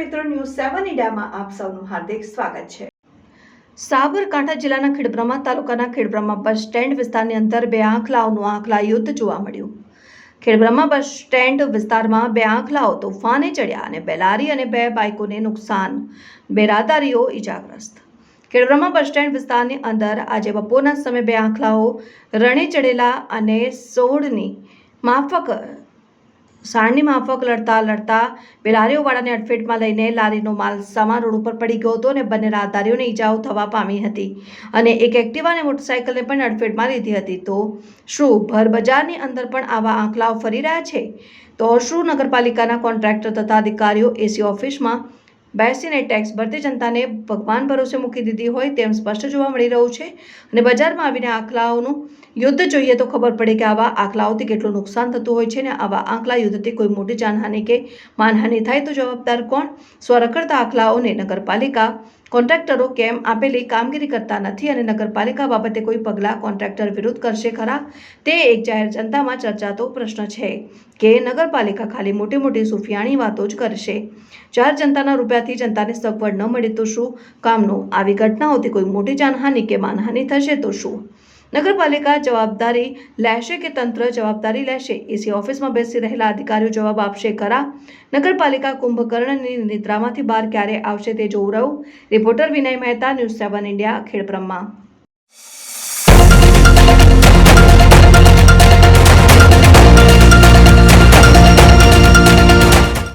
મીડિયામાં આપ સૌનું હાર્દિક સ્વાગત છે. સાબરકાંઠા જિલ્લાના ખેડબ્રહ્મા તાલુકાના ખેડબ્રહ્મા બસ સ્ટેન્ડ વિસ્તારની અંદર બે આંખલાઓનું આંખલા યુદ્ધ જોવા મળ્યું. ખેડબ્રહ્મા બસ સ્ટેન્ડ વિસ્તારમાં બે આંખલાઓ તોફાને ચડ્યા અને બે લારી અને બે બાઇકોને નુકસાન. બે રાહદારીઓ ઇજાગ્રસ્ત ખેડબ્રહ્મા બસ સ્ટેન્ડ વિસ્તારની અંદર આજે બપોરના સમયે બે આંખલાઓ રણે ચડેલા અને સોળની માફક સાણની માફક લડતા લડતા બે લારીઓવાળાને અડફેટમાં લઈને લારીનો માલ સામાન રોડ ઉપર પડી ગયો હતો અને બંને રાહદારીઓને ઈજાઓ થવા પામી હતી. અને એક એક્ટિવા અને મોટરસાઇકલને પણ અડફેટમાં લીધી હતી. તો શું ભર બજારની અંદર પણ આવા આંકલાઓ ફરી રહ્યા છે? તો શું નગરપાલિકાના કોન્ટ્રાક્ટર તથા અધિકારીઓ એસી ઓફિસમાં બેસીને ટેક્સ ભરતી જનતાને ભગવાન ભરોસે મૂકી દીધી હોય તેમ સ્પષ્ટ જોવા મળી રહ્યું છે. અને બજારમાં આવીને આંકલાઓનું યુદ્ધ જોઈએ તો ખબર પડે કે આવા આંકલાઓથી કેટલું નુકસાન થતું હોય છે ને આવા આંકલા યુદ્ધથી કોઈ મોટી જાનહાનિ કે માનહાનિ થાય તો જવાબદાર કોણ? સ્વરખડતા આંકલાઓને નગરપાલિકા કોન્ટ્રાક્ટરો કેમ આપેલી કામગીરી કરતા નથી અને નગરપાલિકા બાબતે કોઈ પગલાં કોન્ટ્રાક્ટર વિરુદ્ધ કરશે ખરા? તે એક જાહેર જનતામાં ચર્ચાતો પ્રશ્ન છે કે નગરપાલિકા ખાલી મોટી મોટી સુફિયાણી વાતો જ કરશે. જાહેર જનતાના રૂપિયાથી જનતાને સગવડ ન મળે તો શું? કામનું આવી ઘટનાઓથી કોઈ મોટી જાનહાનિ કે માનહાનિ થશે તો શું? નગરપાલિકા જવાબદારી લેશે કે તંત્ર જવાબદારી લેશે? એસી ઓફિસમાં બેસી રહેલા અધિકારીઓ જવાબ આપશે ખરા નગરપાલિકા કુંભકર્ણની નિદ્રામાંથી બહાર ક્યારે આવશે તે જોવું રહ્યું. Reporter Vinay Mehta, news seven India, Khedbrahma.